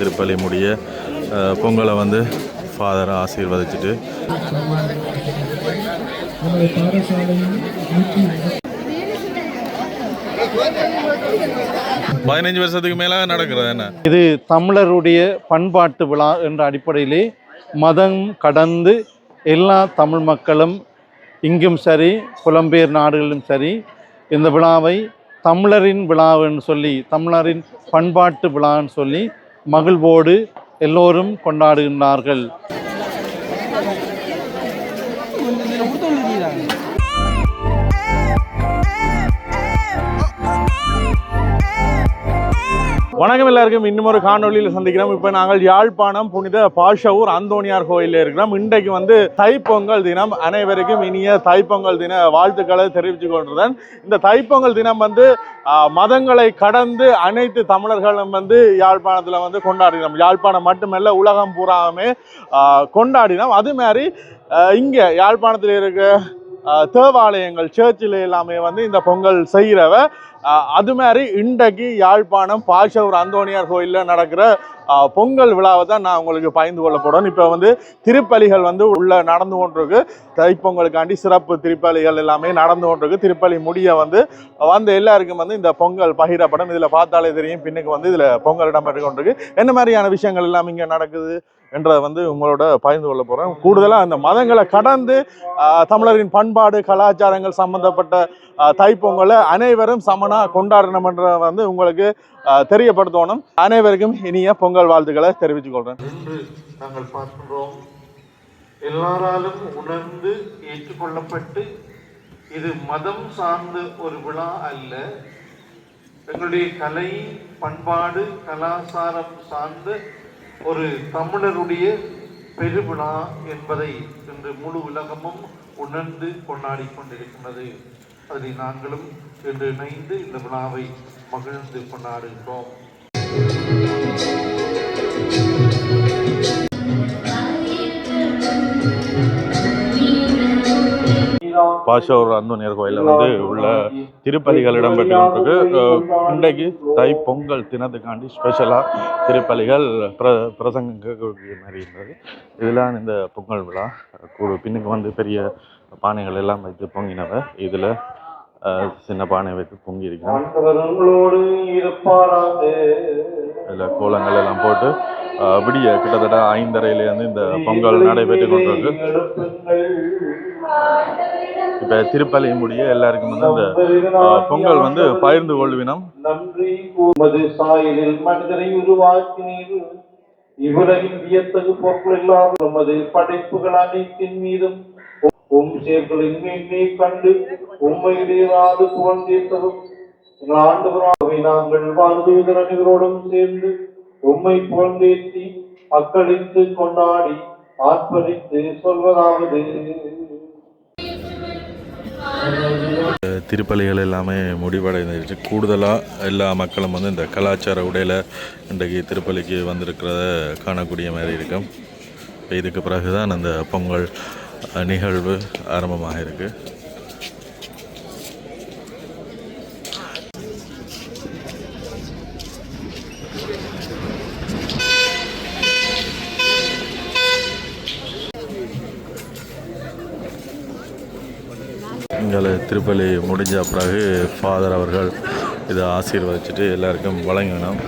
திருப்பலி முடிய பொங்கலை வந்து ஃபாதரை ஆசீர்வதிச்சுட்டு. பதினஞ்சு வருஷத்துக்கு மேலே நடக்கிறது என்ன? இது தமிழருடைய பண்பாட்டு விழா என்ற அடிப்படையிலே மதம் கடந்து எல்லா தமிழ் மக்களும் இங்கும் சரி புலம்பெயர் நாடுகளிலும் சரி இந்த விழாவை தமிழரின் விழாவுன்னு சொல்லி தமிழரின் பண்பாட்டு விழான்னு சொல்லி மகிழ்வோடு எல்லோரும் கொண்டாடுகின்றார்கள். வணக்கம் எல்லாருக்கும். இன்னும் ஒரு காணொலியில் சந்திக்கிறோம். இப்போ நாங்கள் யாழ்ப்பாணம் புனித பாஷவூர் அந்தோணியார் கோயிலில் இருக்கிறோம். இன்றைக்கு வந்து தைப்பொங்கல் தினம். அனைவருக்கும் இனிய தைப்பொங்கல் தின வாழ்த்துக்களை தெரிவித்து கொண்டிருந்தேன் இந்த தைப்பொங்கல் தினம் வந்து மதங்களை கடந்து அனைத்து தமிழர்களும் வந்து யாழ்ப்பாணத்தில் வந்து கொண்டாடினோம் யாழ்ப்பாணம் மட்டுமல்ல உலகம் பூராவுமே கொண்டாடினோம். அது மாதிரி இங்கே யாழ்ப்பாணத்தில் இருக்க தேவாலயங்கள் சர்ச்சில் எல்லாமே வந்து இந்த பொங்கல் செய்கிறவ அது மாதிரி இன்றைக்கு யாழ்ப்பாணம் பாஷவர் அந்தோணியார் கோயிலில் நடக்கிற பொங்கல் விழாவை தான் நான் உங்களுக்கு பயந்து கொள்ள போகிறேன் இப்போ வந்து திருப்பலிகள் வந்து உள்ளே நடந்து கொண்டிருக்கு. தைப்பொங்கலுக்காண்டி சிறப்பு திருப்பலிகள் எல்லாமே நடந்து கொண்டிருக்கு. திருப்பலி முடிய வந்து வந்த எல்லாருக்கும் வந்து இந்த பொங்கல் பகிரப்படும். இதில் பார்த்தாலே தெரியும் பின்னுக்கு வந்து இதில் பொங்கல் இடம்பெற்று கொண்டிருக்கு. என்ன மாதிரியான விஷயங்கள் எல்லாம் இங்கே நடக்குது? என்றதை வந்து உங்களோட பகிர்ந்து கொள்ள போகிறேன் கூடுதலாக அந்த மதங்களை கடந்து தமிழரின் பண்பாடு கலாச்சாரங்கள் சம்பந்தப்பட்ட தைப்பொங்கலை அனைவரும் சமனா கொண்டாடணும்ன்ற வந்து உங்களுக்கு தெரியப்படுத்தணும். அனைவருக்கும் இனிய பொங்கல் வாழ்த்துக்களை தெரிவித்துக் கொள்கிறேன் என்று நாங்கள் பார்க்கின்றோம் எல்லாராலும் உணர்ந்து ஏற்றுக்கொள்ளப்பட்டு இது மதம் சார்ந்த ஒரு விழா அல்ல. எங்களுடைய கலை பண்பாடு கலாச்சாரம் சார்ந்த ஒரு தமிழருடைய பெருவிழா என்பதை இன்று முழு உலகமும் உணர்ந்து கொண்டாடி கொண்டிருக்கின்றது அதை நாங்களும் இன்று இணைந்து இந்த விழாவை மகிழ்ந்து கொண்டாடுகிறோம். பாஷோர் அந்தோனியர் கோயிலில் வந்து உள்ள திருப்பலிகள் இடம்பெற்று கொண்டிருக்கு. இன்றைக்கு தை பொங்கல் தினத்துக்காண்டி ஸ்பெஷலாக திருப்பலிகள் பிர பிரசங்கம் கேட்கக்கூடிய மாதிரி இருந்தது. இதெல்லாம் இந்த பொங்கல் விழா கூடு பின்னுக்கு வந்து பெரிய பானைகள் எல்லாம் வைத்து பொங்கினவை இதில் சின்ன பானை வைத்து பொங்கி இதில் கோலங்கள் எல்லாம் போட்டு விடிய கிட்டத்தட்ட ஐந்தரையிலேருந்து இந்த பொங்கல் நடைபெற்று கொண்டிருக்கு. இப்போ திருப்பலி முடிய எல்லாருக்கும் வந்து அந்த பொங்கல் வந்து பகிர்ந்து கொள்வினம். நன்றி உமது சாயலில் மனிதரை உருவாக்கினீர். இவ்வுலகின் வியத்தகு பொருள் எல்லாம் உமது படைப்புகள் அனைத்தின் மீதும் உம் சேர்களின் மீன்மை கண்டு உண்மையிலேயாவது புகழ்ந்தேத்தவும் எங்கள் ஆண்டவராகவே நாங்கள் வாழ்ந்துவதர் அனைவரோடும் சேர்ந்து உம்மை புகழ்ந்தேத்தி அக்களித்து கொண்டாடி ஆர்ப்பரித்து சொல்வதாவது. திருப்பலிகள் எல்லாமே முடிவடைந்துருச்சு. கூடுதலாக எல்லா மக்களும் வந்து இந்த கலாச்சார உடையில் இன்றைக்கு திருப்பலிக்கு வந்திருக்கிறத காணக்கூடிய மாதிரி இருக்கும் இதுக்கு பிறகு தான் அந்த பொங்கல் நிகழ்வு ஆரம்பமாக இருக்குது இங்கே திருப்பலி முடிஞ்ச பிறகு ஃபாதர் அவர்கள் இதை ஆசீர்வதிச்சுட்டு எல்லாருக்கும் வழங்கினோம்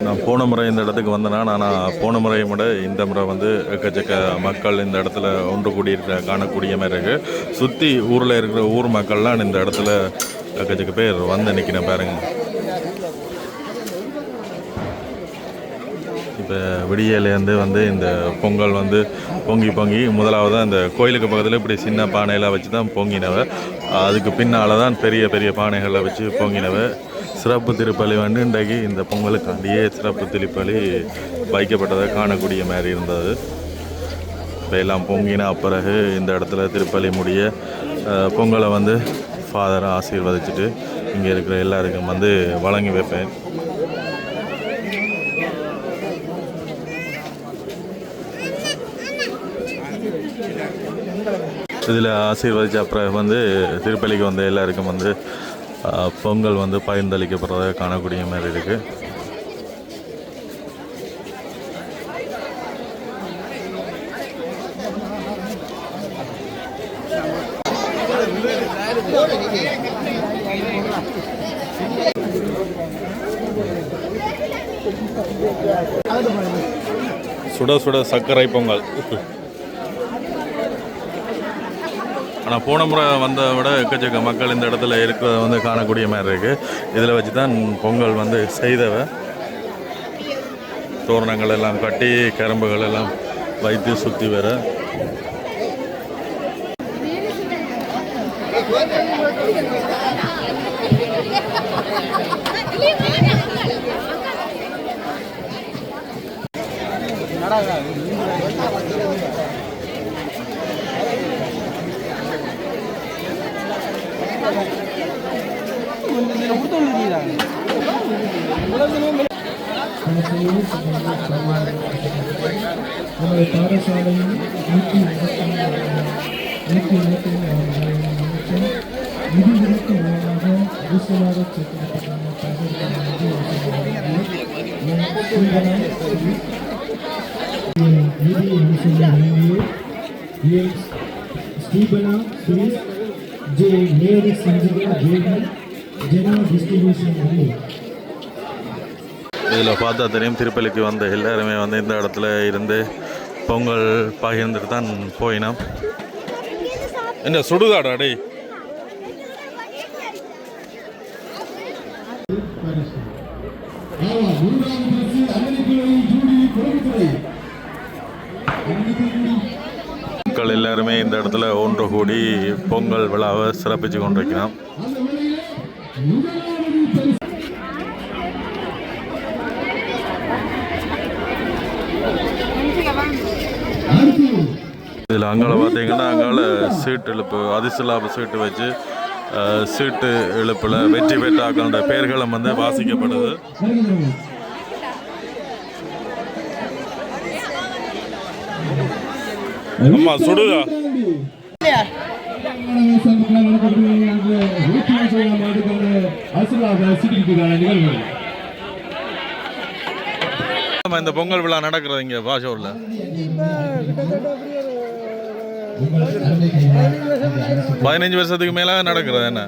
நான் போன முறை இந்த இடத்துக்கு வந்தேன்னா நான் போன முறையை விட இந்த முறை வந்து எக்கச்சக்க மக்கள் இந்த இடத்துல ஒன்று கூடியிருக்க காணக்கூடிய மாதிரி இருக்குது சுற்றி ஊரில் இருக்கிற ஊர் மக்கள்லாம் இந்த இடத்துல எக்கச்சக்க பேர் வந்து நிற்கிறேன் பாருங்க. இப்போ விடியலேருந்து வந்து இந்த பொங்கல் வந்து பொங்கி பொங்கி முதலாவது இந்த கோயிலுக்கு பக்கத்தில் இப்படி சின்ன பானையெல்லாம் வச்சு தான் பொங்கினவ. அதுக்கு பின்னால் தான் பெரிய பெரிய பானைகளை வச்சு பொங்கினவ. சிறப்பு திருப்பலி வந்து இன்றைக்கு இந்த பொங்கலுக்காண்டியே சிறப்பு திருப்பலி வைக்கப்பட்டதை காணக்கூடிய மாதிரி இருந்தது. இப்போ எல்லாம் பொங்கின பிறகு இந்த இடத்துல திருப்பலி முடிய பொங்கலை வந்து ஃபாதரை ஆசீர்வதிச்சுட்டு இங்கே இருக்கிற எல்லாருக்கும் வந்து வழங்கி வைப்பேன். இதில் ஆசீர்வதிச்ச பிறகு வந்து திருப்பலிக்கு வந்த எல்லாருக்கும் வந்து பொங்கல் வந்து பகிர்ந்தளிக்கப்படுறதை காணக்கூடிய மாதிரி இருக்குது சுட சுட சர்க்கரை பொங்கல். ஆனால் போன முறை வந்த விட எக்கச்சக்க மக்கள் இந்த இடத்துல இருக்கிறத வந்து காணக்கூடிய மாதிரி இருக்குது இதில் வச்சு தான் பொங்கல் வந்து செய்தவ. தோரணங்கள் எல்லாம் கட்டி கரும்புகள் எல்லாம் வைத்து சுற்றி வர. பாஷையில் நமது பாடசாலையில் நூற்றி முப்பத்தி நூற்றி இருபத்தி நிமிஷம் விதிவிலக்கு மூலமாக ஊசலாக சேர்க்கப்பட்டதான பகிர்வு ஸ்டீபனா சுரேஷ் ஜே மேரி சஞ்சிகா ஜேடி ஜனா டிஸ்ட்ரிபியூஷன் இதில் பார்த்தா தெரியும் திருப்பலிக்கு வந்த எல்லாருமே வந்து இந்த இடத்துல இருந்து பொங்கல் பகிர்ந்துட்டு தான் போயினோம். என்ன சுடுதாடா டேய்? மக்கள் எல்லாருமே இந்த இடத்துல ஒன்று கூடி பொங்கல் விழாவை சிறப்பிச்சு கொண்டிருக்கிறோம் இதில் அங்கால பார்த்தீங்கன்னா அங்கால சீட்டு இழுப்பு அதிசலாப சீட்டு வச்சு சீட்டு இழுப்பில் வெற்றி பெற்றாக்களோட பெயர்களும் வந்து வாசிக்கப்படுது. அம்மா சுடுதா? ஆமா, இந்த பொங்கல் விழா நடக்கிறது இங்கே பாஷூரில் பதினஞ்சு வருஷத்துக்கு மேலே நடக்கிறது என்ன?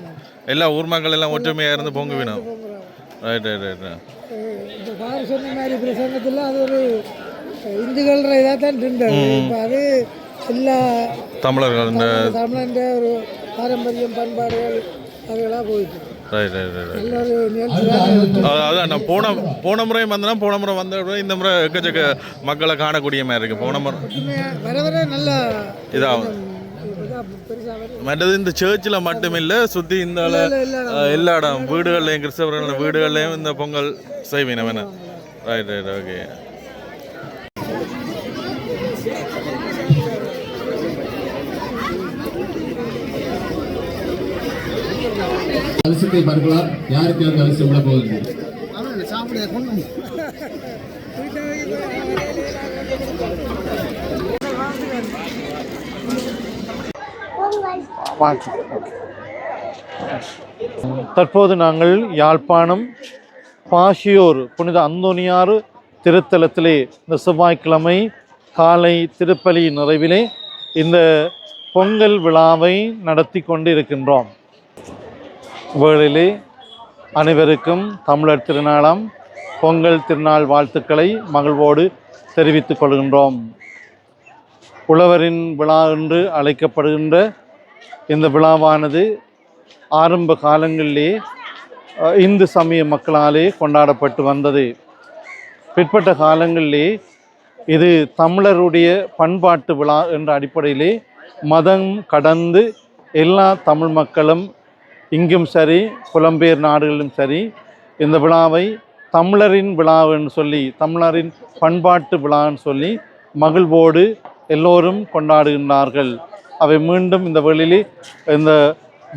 எல்லா ஊர் மக்கள் எல்லாம் ஒற்றுமையாக இருந்து பொங்குவினோம் ரைட் ரைட் ரைட் சொன்ன மாதிரி பிரசங்கத்தில் அது ஒரு இந்துக்கள இதாக தான் இருந்தது இப்போ அது எல்லா தமிழர்கள் இந்த தமிழன்ற ஒரு பாரம்பரியம் பண்பாடுகள் அதெல்லாம் போயிட்டு ரைட் ரைட் ரைட் அதான் நான் போன போன முறை வந்தேன்னா போன முறை வந்த இந்த முறை எக்கச்சக்க மக்களை காணக்கூடிய மாதிரி இருக்கு. போன முறை. உண்மையா வர வர நல்லா இதாகும். மற்றது இந்த சேர்ச்சில் மட்டுமில்லை சுற்றி இந்த எல்லா இடம் வீடுகள்லையும் கிறிஸ்தவர்கள் வீடுகள்லையும் இந்த பொங்கல் செய்வீங்க வேணா ரைட் ரைட் ஓகே அலசத்தை பார்க்கலாம் யாருக்கு அந்த அலசம் விட போகுது? தற்போது நாங்கள் யாழ்ப்பாணம் பாஷியோர் புனித அந்தோனியார் திருத்தலத்திலே இந்த செவ்வாய்க்கிழமை காலை திருப்பலி நிறைவிலே இந்த பொங்கல் விழாவை நடத்தி கொண்டு இருக்கின்றோம் வேளையிலே அனைவருக்கும் தமிழர் திருநாளாம் பொங்கல் திருநாள் வாழ்த்துக்களை மகிழ்வோடு தெரிவித்துக் கொள்கின்றோம். உழவரின் விழா என்று அழைக்கப்படுகின்ற இந்த விழாவானது ஆரம்ப காலங்களிலே இந்து சமய மக்களாலே கொண்டாடப்பட்டு வந்தது. பிற்பட்ட காலங்களிலே இது தமிழருடைய பண்பாட்டு விழா என்ற அடிப்படையிலே மதம் கடந்து எல்லா தமிழ் மக்களும் இங்கும் சரி புலம்பெயர் நாடுகளிலும் சரி இந்த விழாவை தமிழரின் விழாவுன்னு சொல்லி தமிழரின் பண்பாட்டு விழான்னு சொல்லி மகிழ்வோடு எல்லோரும் கொண்டாடுகின்றார்கள். அவை மீண்டும் இந்த வேளையிலே இந்த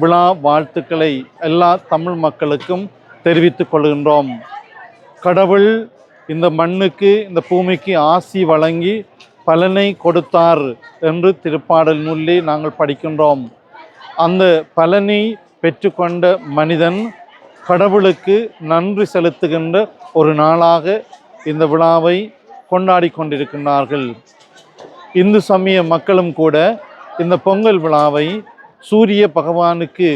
விழா வாழ்த்துக்களை எல்லா தமிழ் மக்களுக்கும் தெரிவித்துக் கொள்கின்றோம். கடவுள் இந்த மண்ணுக்கு இந்த பூமிக்கு ஆசி வழங்கி பலனை கொடுத்தார் என்று திருப்பாடல் நூலிலே நாங்கள் படிக்கின்றோம். அந்த பலனை பெற்றுக்கொண்ட மனிதன் கடவுளுக்கு நன்றி செலுத்துகின்ற ஒரு நாளாக இந்த விழாவை கொண்டாடி கொண்டிருக்கின்றார்கள். இந்து சமய மக்களும் கூட இந்த பொங்கல் விழாவை சூரிய பகவானுக்கு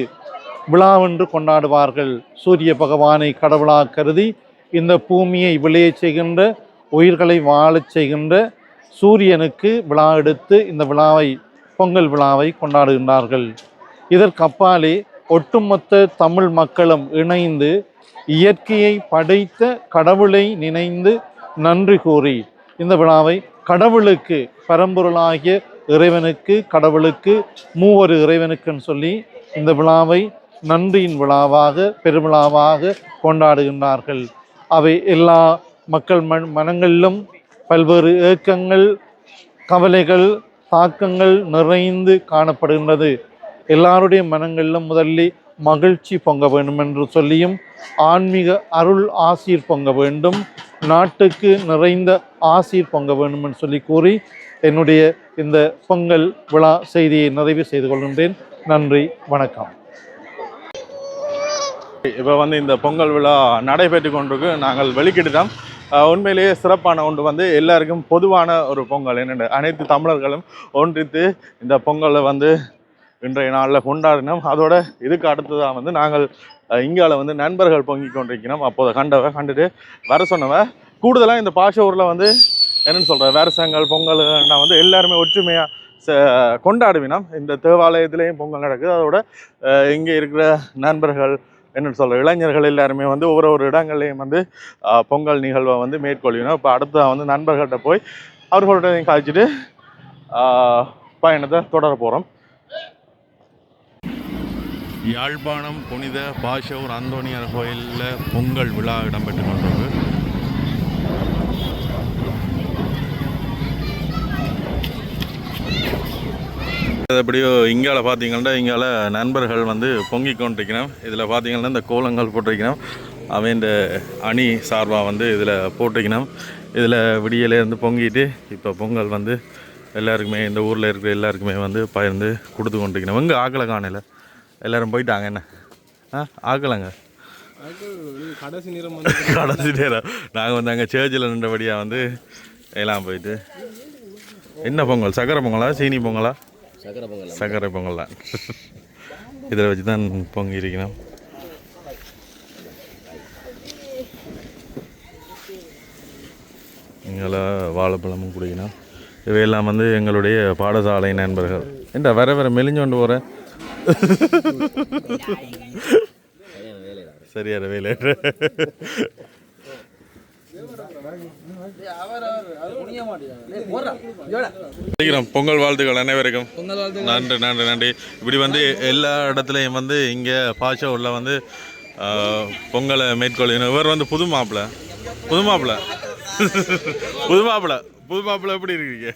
விழாவென்று கொண்டாடுவார்கள். சூரிய பகவானை கடவுளாக கருதி இந்த பூமியை விளையச் செய்கின்ற உயிர்களை வாழச் செய்கின்ற சூரியனுக்கு விழா எடுத்து இந்த விழாவை பொங்கல் விழாவை கொண்டாடுகின்றார்கள். இதற்கு அப்பாலே ஒட்டுமொத்த தமிழ் மக்களும் இணைந்து இயற்கையை படைத்த கடவுளை நினைந்து நன்றி கூறி இந்த விழாவை கடவுளுக்கு பரம்பொருளாகிய இறைவனுக்கு கடவுளுக்கு மூவரு இறைவனுக்குன்னு சொல்லி இந்த விழாவை நன்றியின் விழாவாக பெருவிழாவாக கொண்டாடுகின்றார்கள். அவை எல்லா மக்கள் மன் மனங்களிலும் பல்வேறு ஏக்கங்கள் கவலைகள் தாக்கங்கள் நிறைந்து காணப்படுகின்றது. எல்லாருடைய மனங்களிலும் முதலில் மகிழ்ச்சி பொங்க வேண்டும் என்று சொல்லியும் ஆன்மீக அருள் ஆசீர் பொங்க வேண்டும் நாட்டுக்கு நிறைந்த ஆசீர் பொங்க வேண்டும் என்று சொல்லி கூறி என்னுடைய இந்த பொங்கல் விழா செய்தியை நிறைவு செய்து கொள்கின்றேன். நன்றி வணக்கம். இப்போ வந்து இந்த பொங்கல் விழா நடைபெற்று கொண்டிருக்கு. நாங்கள் வெளிக்கிட்டுட்டோம் உண்மையிலேயே சிறப்பான ஒன்று வந்து எல்லாருக்கும் பொதுவான ஒரு பொங்கல். என்னென்ன அனைத்து தமிழர்களும் ஒன்றித்து இந்த பொங்கலை வந்து இன்றைய நாளில் கொண்டாடினோம். அதோட இதுக்கு அடுத்ததாக வந்து நாங்கள் இங்கால வந்து நண்பர்கள் பொங்கி கொண்டிருக்கிறோம். அப்போதை கண்டவை கண்டுட்டு வர சொன்னவ கூடுதலாக இந்த பாஷூரில் வந்து என்னென்னு சொல்கிற வருஷங்கள் பொங்கல் வந்து எல்லாருமே ஒற்றுமையாக ச கொண்டாடுவினோம். இந்த தேவாலயத்திலையும் பொங்கல் நடக்குது. அதோட இங்கே இருக்கிற நண்பர்கள் என்னென்னு சொல்கிற இளைஞர்கள் எல்லாருமே வந்து ஒவ்வொரு ஒரு இடங்கள்லையும் வந்து பொங்கல் நிகழ்வை வந்து மேற்கொள்வினோம். இப்போ அடுத்த வந்து நண்பர்கள்ட்ட போய் அவர்களோட காய்ச்சிட்டு பயணத்தை தொடர போகிறோம் யாழ்ப்பாணம் புனித பாஷூர் அந்தோனியார் கோயிலில் பொங்கல் விழா இடம்பெற்று கொண்டிருக்கு. அது எப்படியோ இங்கால பார்த்தீங்கன்னா இங்கால நண்பர்கள் வந்து பொங்கி கொண்டிருக்கிறோம். இதில் பார்த்தீங்கன்னா இந்த கோலங்கள் போட்டிருக்கிறோம். அவன் இந்த அணி சார்பாக வந்து இதில் போட்டிருக்கணும் இதில் விடியலேருந்து பொங்கிட்டு இப்போ பொங்கல் வந்து எல்லாருக்குமே இந்த ஊரில் இருக்கிற எல்லாருக்குமே வந்து பகிர்ந்து கொடுத்து கொண்டிருக்கணும் இங்கே ஆக்கலை காணையில் எல்லாரும் போயிட்டாங்க என்ன? ஆ ஆக்கலைங்க. கடைசி நேரம். வந்து கடைசி நேரம் நாங்கள் வந்து அங்கே சேர்ச்சில் நின்றபடியாக வந்து எல்லாம் போயிட்டு. என்ன பொங்கல்? சக்கரை பொங்கலா சீனி பொங்கலா? சக்கரை பொங்கல். சக்கரை பொங்கல் தான். இதில் வச்சு தான் பொங்கி இருக்கணும் இங்கே வாழைப்பழமும் குடிக்கணும். இவையெல்லாம் வந்து எங்களுடைய பாடசாலை நண்பர்கள். என்ன வர வர மெலிஞ்சோண்டு போகிறேன் சரியான வேலை. சீக்கிரம் பொங்கல் வாழ்த்துக்கள் அனைவருக்கும். நன்றி நன்றி நன்றி. இப்படி வந்து எல்லா இடத்துலையும் வந்து இங்கே பாஷாவில் வந்து பொங்கலை மேற்கொள்ளினோம் இவர் வந்து புது மாப்பிள்ளை புது மாப்பிள்ள புது மாப்பிள்ளை புது மாப்பிள்ளை எப்படி இருக்கீங்க?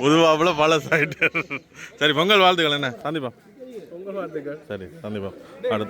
புது மாப்பிள்ளை பல சரி பொங்கல் வாழ்த்துக்கள் என்ன? வாழ்த்துக்கள். சரி சந்திப்போம். அடுத்து.